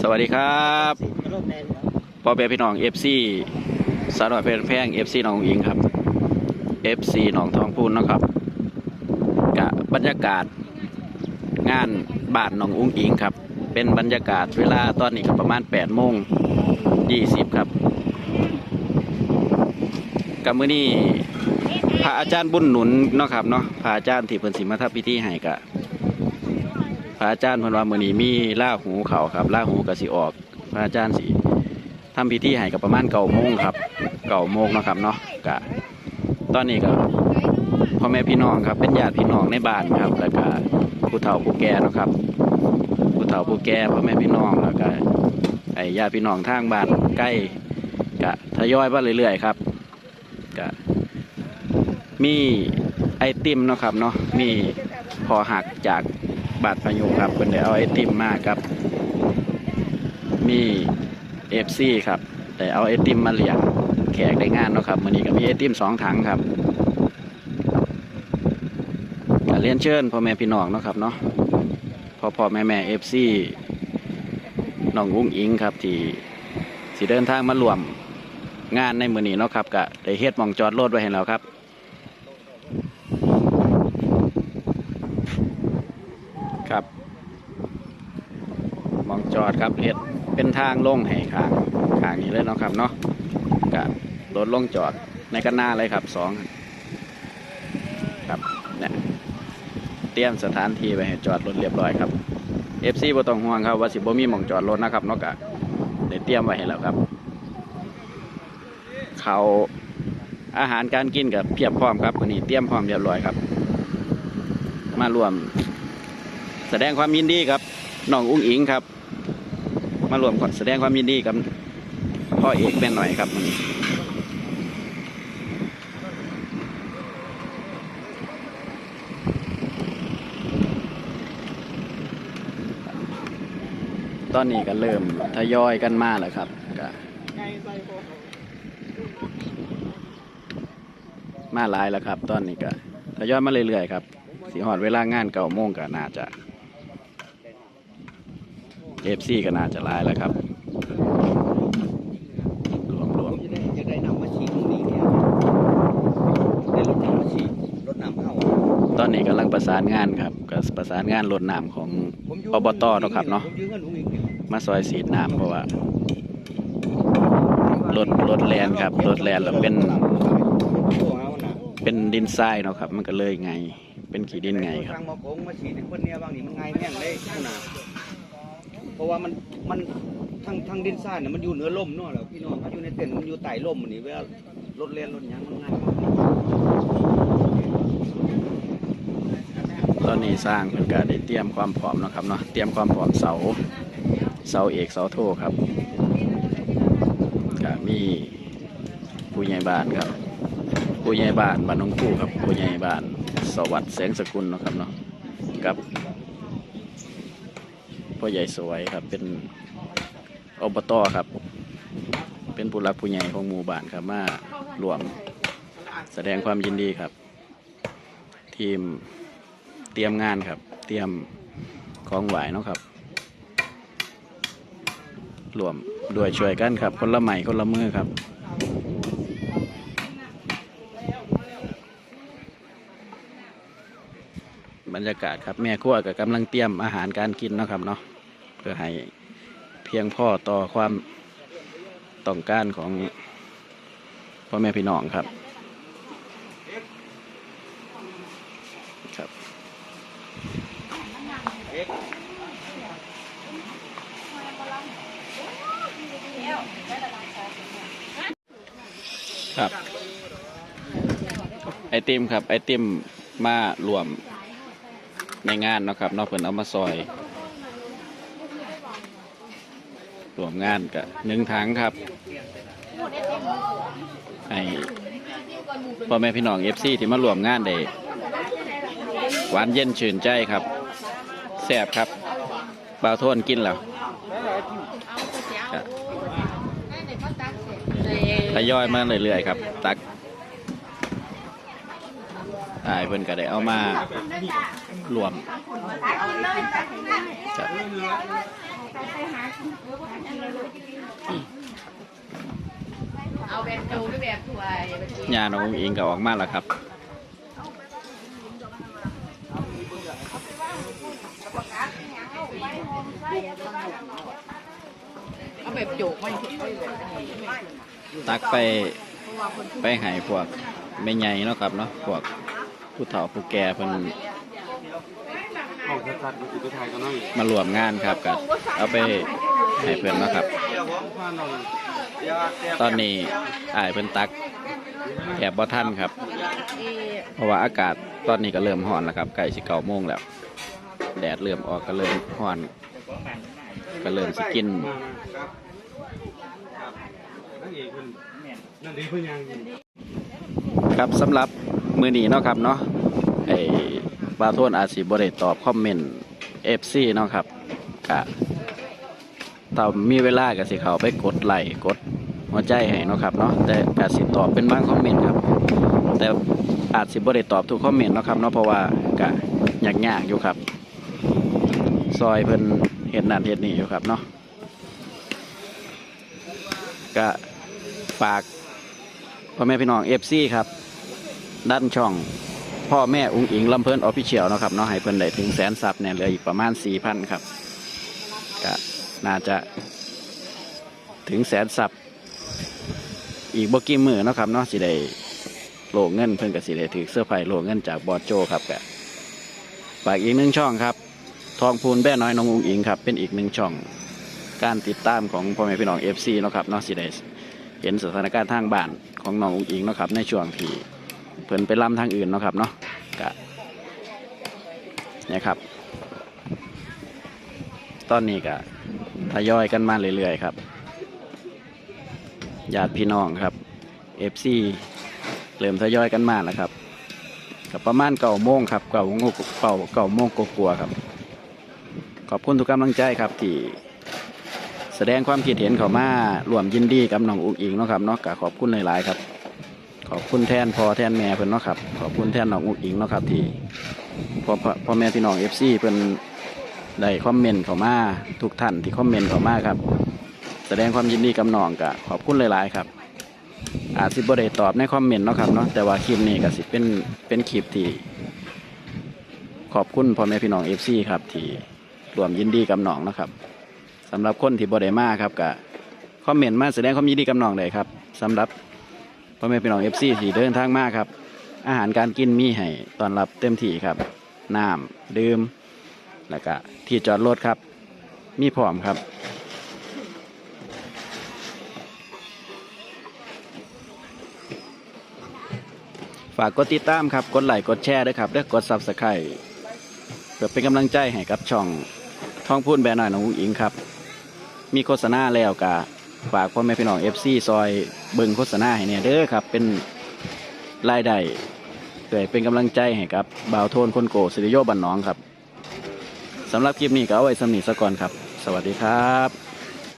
สวัสดีครับพ่อแม่พี่น้องเอฟซีสาวน้อยเพลแพงเอฟซีน้องหญิงครับเอฟซีน้องทองพูนเนาะครับกะบรรยากาศงานบ้านน้องอุ้งอิงครับ เป็นบรรยากาศเวลาตอนนี้ก็ประมาณ8โมง20ครับกับมื้อนี้พระอาจารย์บุญหนุนเนาะครับเนาะพระอาจารย์ที่เพิ่นสิมาทำพิธีให้กะ ระอาจารย์เพิ่นว่ามื้อนี้มีล่าหูเขาครับล่าหูก็สิออก พระอาจารย์สิทำพิธีให้กับประมาณเก้าโมงครับเก้าโมงนะครับเนาะกะตอนนี้ก็พ่อแม่พี่น้องครับเป็นญาติพี่น้องในบ้านครับแล้วก็ผู้เฒ่าผู้แก่เนาะครับผู้เฒ่าผู้แก่พ่อแม่พี่น้องแล้วก็ไอ้ญาติพี่น้องทางบ้านใกล้กะทยอยมาเรื่อยๆครับกะมีไอติมเนาะครับเนาะมีพอหักจาก บาทพายุครับเพิ่นได้เอาไอติมมาครับ มีเอฟซีครับได้เอาไอติมมาเลี้ยงแขกได้งานเนาะครับมื้อนี้ก็มีไอติมสองถังครับก็เรียนเชิญพ่อแม่พี่น้องเนาะครับเนาะพ่อพ่อแม่แม่เอฟซีน้องอุ้งอิงครับที่สิเดินทางมารวมงานในมื้อนี้เนาะครับก็ได้เฮ็ดหมองจอดรถไว้ให้แล้วครับครับหมอง จอดครับเฮ็ดเป็นทางลงให้ข้างข้างนี้เลยเนาะครับเนาะกะรถลงจอดในกันหน้าเลยครับสองครับเนี่ยเตรียมสถานที่ไว้ให้จอดรถเรียบร้อยครับ FC บ่ต้องห่วงครับว่าสิบ่มีหมองจอดรถนะครับเนาะกะได้เตรียมไว้ให้แล้วครับเขาอาหารการกินกับเพียบพร้อมครับวันนี้เตรียมพร้อมเรียบร้อยครับ มารวม แสดงความยินดีครับน้องอุ้งอิงครับ มารวมแสดงความยินดีกับพ่อเอกแม่หน่อยครับวันนี้ตอนนี้ก็เริ่มทยอยกันมาแล้วครับก็มาหลายแล้วครับ ตอนนี้ก็ทยอยมาเรื่อยๆครับสีหอดเวลางานเก่าโมงก็น่าจะ เอฟซีก็น่าจะหลายแล้วครับรวมรวมจะได้จะได้นำมาฉีดตรงนี้เนี่ยได้รถนำมาฉีดรถนำเข้าตอนนี้กำลังประสานงานครับก็ประสานงานรถน้ำของผมอยู่อบตเนาะครับเนาะผมยืมเงินหนูอีกเนี่ยมาซอยสีดน้ำเพราะว่ารถรถแลนครับรถแลนแล้วเป็นโอ้เอาน่ะเป็นดินทรายเนาะครับ มันก็เลยไง เป็นขี้ดินไงครับ เพราะว่ามันมันทางทางดินทรายเนี่ยมันอยู่เหนือลมเนาะแล้วพี่น้องเขาอยู่ในเต็นท์มันอยู่ใต้ลมมันนี่เวลารถเล่นรถหยังมันง่ายตอนนี้สร้างเพิ่นก็ได้เตรียมความพร้อมเนาะครับเนาะเตรียมความพร้อมเสาเสาเอกเสาโทครับก็มีผู้ใหญ่บ้านครับ ผู้ใหญ่บ้านบ้านหนองคู่ครับผู้ใหญ่บ้านสวัสดิ์แสงสกุลเนาะครับเนาะกับ พ่อใหญ่สวยครับ เป็นอบตครับ เป็นผู้รักผู้ใหญ่ของหมู่บ้านครับมารวมแสดงความยินดีครับ ทีมเตรียมงานครับ เตรียมของไหวเนาะครับรวมด้วยช่วยกันครับ คนละใหม่คนละมือครับบรรยากาศครับแม่ครัวกับกำลังเตรียมอาหารการกินเนาะครับเนาะ พื่อให้เพียงพอต่อความต้องการของพ่อแม่พี่น้องครับครับครับ ไอติมครับ ไอติมมารวมในงานนะครับนอกเพิ่นเอามาซอย รวมงานกับหนึ่งถังครับให้พ่อแม่พี่น้องเอฟซีที่มารวมงานได้หวานเย็นชื่นใจครับแซ่บครับบ่าวโทนกินแล้วครับทยอยมาเรื่อยๆครับ ตักอายเพิ่นก็ได้เอามารวม เอาแบบโตหรือแบบถวยยาน้องอิงก็ออกมาแล้วครับตักไปไปหายพวกไม่ใหญ่เนาะครับเนาะพวกผู้เฒ่าผู้แก่เพิ่น เอาชัดๆดูสิไปถ่ายกันหน่อยมารวมงานครับก็เอาไปให้เพิ่นเนาะครับผ่านเราเลยตอนนี้อายเพิ่นตักแอบบ่ทันครับ เพราะว่าอากาศตอนนี้ก็เริ่มร้อนแล้วครับใกล้สิเก้าโมงแล้ว แดดเริ่มออกก็เริ่มร้อน ก็เริ่มสิกินมามาครับครับนั่นเองเพิ่นนั่นเองเพิ่นยังครับสำหรับมือนี้เนาะครับเนาะไอ้ บาโทนอาจสิบ่ได้ตอบคอมเมนต์ FC เนาะครับก็ถ้ามีเวลาก็สิเขาไปกดไลค์กดหัวใจให้เนาะครับเนาะแต่ก็สิตอบเป็นบางคอมเมนต์ครับ แต่อาจสิบ่ได้ตอบทุกคอมเมนต์เนาะครับเนาะเพราะว่าก็ยากๆอยู่ครับ ซอยเพิ่นเฮ็ดนั่นเฮ็ดนี่อยู่ครับเนาะก็ฝากพ่อแม่พี่น้องเอฟซีครับด้านช่อง พ่อแม่อุ้งอิงลำเพลินออฟฟิเชียลนะครับเนาะให้เพิ่นได้ถึงแสนซับเนี่ยเหลืออีกประมาณสี่พันครับก็น่าจะถึงแสนซับอีกบ่กี่มือเนาะครับเนาะสิได้โลกเงินเพิ่นก็สิได้ถือเสื้อไผ่โลกเงินจากบอสโจครับก็ฝากอีกหนึ่งช่องครับทองพูนแบ่น้อยน้องอุ้งอิงครับเป็นอีกหนึ่งช่องการติดตามของพ่อแม่พี่น้องเอฟซีนาะครับเนาะสิได้เห็นสถานการณ์ทางบ้านของน้องอุงอิงเนาะครับในช่วงที่ เพิ่นไปล่ำทางอื่นเนาะครับเนาะกะเนี่ยครับ ตอนนี้ก็ทยอยกันมาเรื่อยๆครับญาติพี่น้องครับเอฟซีเริ่มทยอยกันมาแล้วครับกับประมาณเก่าโมงครับเก่าโมงเก่าเก่าโมงกลัวๆครับ ขอบคุณทุกกำลังใจครับที่แสดงความคิดเห็นเขามารวมยินดีกับน้องอุ๋งอิงเนาะครับเนาะกขอบคุณหลายๆครับ ขอบคุณแทนพ่อแทนแม่เพิ่นเนาะครับ ขอบคุณแทนน้องอุ๋งอิงเนาะครับ ที่พ่อพ่อแม่พี่น้องเอฟซีเพิ่นได้คอมเมนต์เข้ามาทุกท่านที่คอมเมนต์เข้ามาครับ แสดงความยินดีกับน้องก็ขอบคุณหลายๆครับ อาจสิบ่ได้ตอบในคอมเมนต์เนาะครับเนาะแต่ว่าคลิปนี้ก็สิเป็นเป็นคลิปที่ ขอบคุณพ่อแม่พี่น้องเอฟซีครับ ที่รวมยินดีกับน้องนะครับสำหรับคนที่บ่ได้มาครับก็คอมเมนต์มาแสดงความยินดีกับน้องได้ครับสำหรับ พ่อแม่พี่น้องเอฟซีที่เดินทางมาครับ อาหารการกินมีให้ตอนรับเต็มที่ครับน้ำดื่มแล้วก็ที่จอดรถครับ มีพร้อมครับฝากกดติดตามครับ กดไลค์กดแชร์ด้วยครับและกดซับสไครต์เพื่อเป็นกำลังใจให้กับช่องท่องพูนแบรนด์หน่อยน้องอิงครับ มีโฆษณาแล้วกะ ฝากพ่อแม่พี่น้องเอฟซีซอยเบิงโฆษณาให้เนี่ยเด้อครับ เป็นรายได้เพื่อเป็นกำลังใจให้ครับบ่าวโทนคนโกสิริโยบันน้องครับสำหรับคลิปนี้ก็เอาไว้สำนีสะก่อนครับ สวัสดีครับ